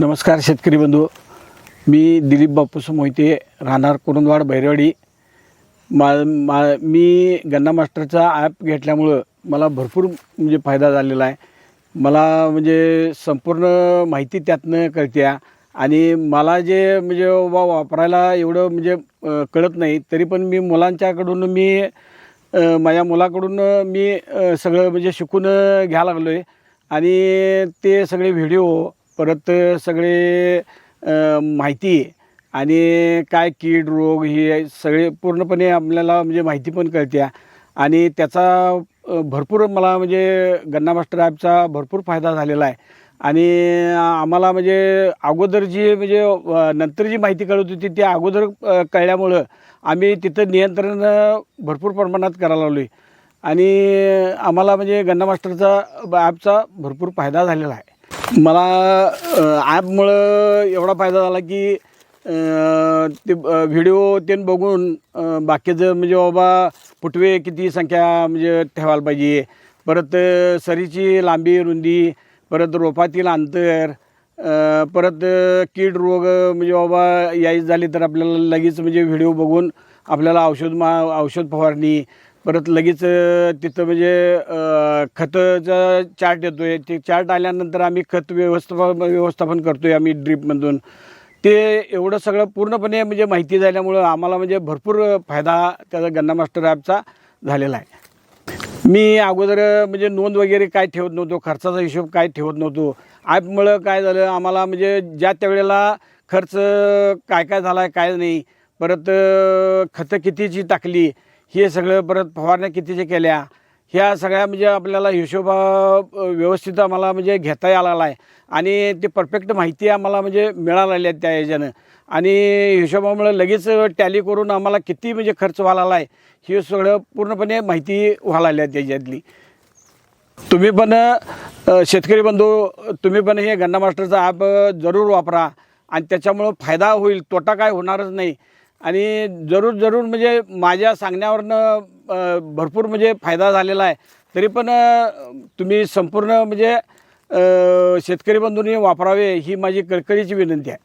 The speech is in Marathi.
नमस्कार शेतकरी बंधू. मी दिलीप बापूस मोहिते राहणार कुरुंदवाड बैरवाडी. मा मा मी गन्ना मास्टरचा ॲप घेतल्यामुळं मला भरपूर म्हणजे फायदा झालेला आहे. मला म्हणजे संपूर्ण माहिती त्यातनं कळत्या आणि मला जे म्हणजे वा वापरायला एवढं म्हणजे कळत नाही तरी पण मी मुलांच्याकडून मी माझ्या मुलाकडून मी सगळं म्हणजे शिकून अ, घ्यायला लागलो आहे आणि ते सगळे व्हिडिओ परत सगळे माहिती आणि काय कीड रोग हे सगळे पूर्णपणे आपल्याला म्हणजे माहिती पण कळते आणि त्याचा भरपूर मला म्हणजे गन्ना मास्टर ॲपचा भरपूर फायदा झालेला आहे. आणि आम्हाला म्हणजे अगोदर जी म्हणजे नंतर जी माहिती कळत होती ती अगोदर कळल्यामुळं आम्ही तिथं नियंत्रण भरपूर प्रमाणात करायला लागलो आहे आणि आम्हाला म्हणजे गन्ना मास्टरचा ॲपचा भरपूर फायदा झालेला आहे. मला ॲपमुळं एवढा फायदा झाला की ते व्हिडिओ ते बघून बाकीचं म्हणजे बाबा फुटवे किती संख्या म्हणजे ठेवायला पाहिजे. परत सरीची लांबी रुंदी परत रोपातील अंतर परत कीड रोग म्हणजे बाबा यायची झाली तर आपल्याला लगेच म्हणजे व्हिडिओ बघून आपल्याला औषध मा औषध फवारणी परत लगेच तिथं म्हणजे अ, खताचा चार्ट येतो आहे ते चार्ट आल्यानंतर आम्ही खत व्यवस्थापन व्यवस्थापन करतो आहे आम्ही ड्रीपमधून. ते एवढं सगळं पूर्णपणे म्हणजे माहिती झाल्यामुळं आम्हाला म्हणजे भरपूर फायदा त्याचा गन्ना मास्टर ॲपचा झालेला आहे. मी अगोदर म्हणजे नोंद वगैरे काय ठेवत नव्हतो खर्चाचा हिशोब काय ठेवत नव्हतो. ॲपमुळं काय झालं आम्हाला म्हणजे ज्या त्यावेळेला खर्च काय काय झाला आहे काय नाही परत खतं कितीची टाकली हे सगळं परत फवारण्या कितीच्या केल्या ह्या सगळ्या म्हणजे आपल्याला हिशोब व्यवस्थित आम्हाला म्हणजे घेता आलेला आहे. आणि ते परफेक्ट माहिती आम्हाला म्हणजे मिळालेली आहे त्या याच्यानं. आणि हिशोबामुळे लगेच टॅली करून आम्हाला किती म्हणजे खर्च व्हायला आहे हे सगळं पूर्णपणे माहिती व्हायला आहे त्याच्यातली. तुम्ही पण शेतकरी बंधू तुम्ही पण हे गन्ना मास्टरचा ॲप जरूर वापरा. आणि त्याच्यामुळं फायदा होईल तोटा काय होणारच नाही. आणि जरूर जरूर म्हणजे माझ्या सांगण्यावरनं भरपूर म्हणजे फायदा झालेला आहे. तरी पण तुम्ही संपूर्ण म्हणजे शेतकरी बंधूंनी वापरावे ही माझी कळकळीची विनंती आहे.